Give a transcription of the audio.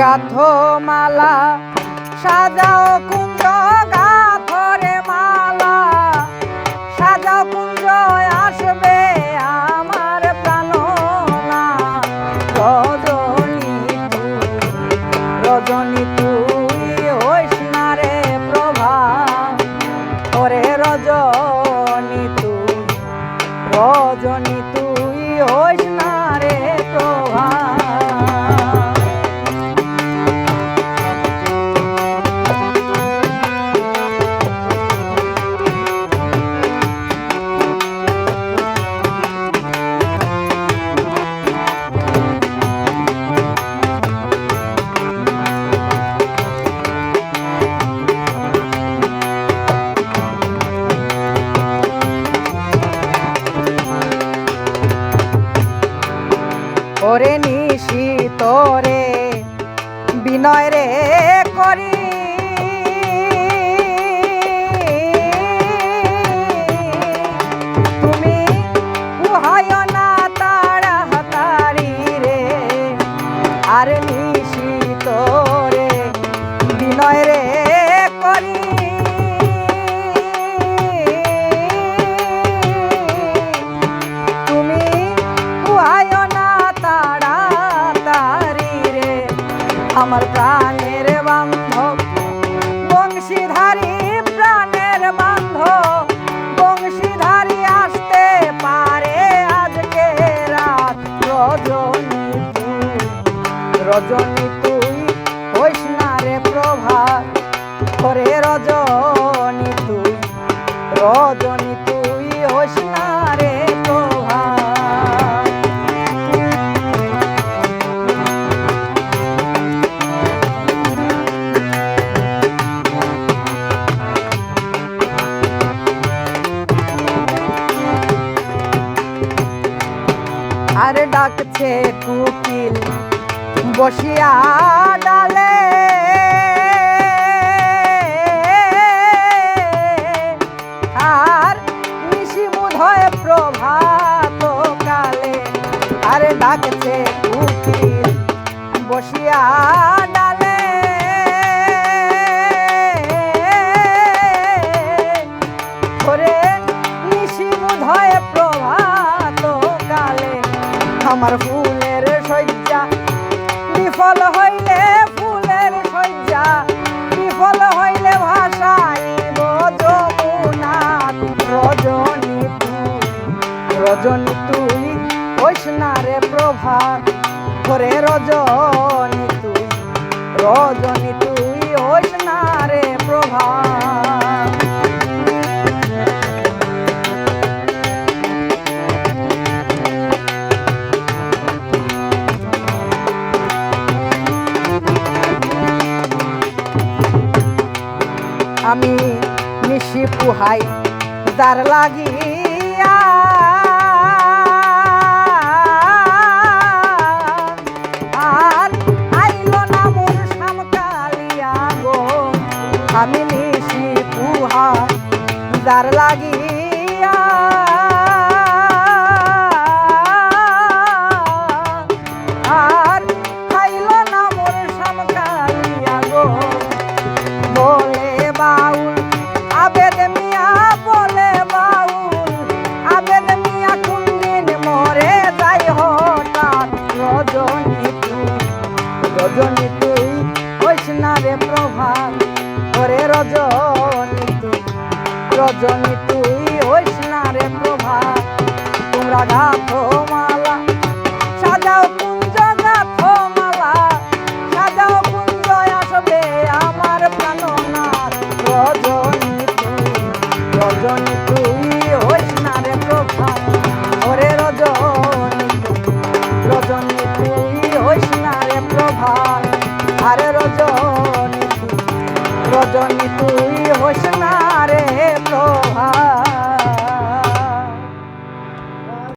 গাথো মালা সাজাও কুঞ্জ গাথরে মালা সাজাও কুঞ্জ আসবে আমার প্রাণনা। রজনী রজনী নিশি তোরে? বিনয় রে করি বংশীধারী প্রাণের বান্ধব বংশীধারী আসতে পারে আজকে রজনী তুই রজনী তুই রজনী আর ডাকছে কুকিল বসিয়া ডালে। আর নিশি মুধয় প্রভাত কালে আর ডাকছে কুকিল বসিয়া হইলে ফুলের শয্যা, বিফল হইলে ভাষাইব যমুনা রজনী রজনী তুই বৈষ্ণারে প্রভাত করে রজনী তুই রজনী তুই হইস আমি নিশি পুহাই যার লাগিয়া রজনী তুই রজনী তুই না রে প্রভাত করে রজনী তুই রজনী প্রভাত তোমরা গাথো রজনী তুই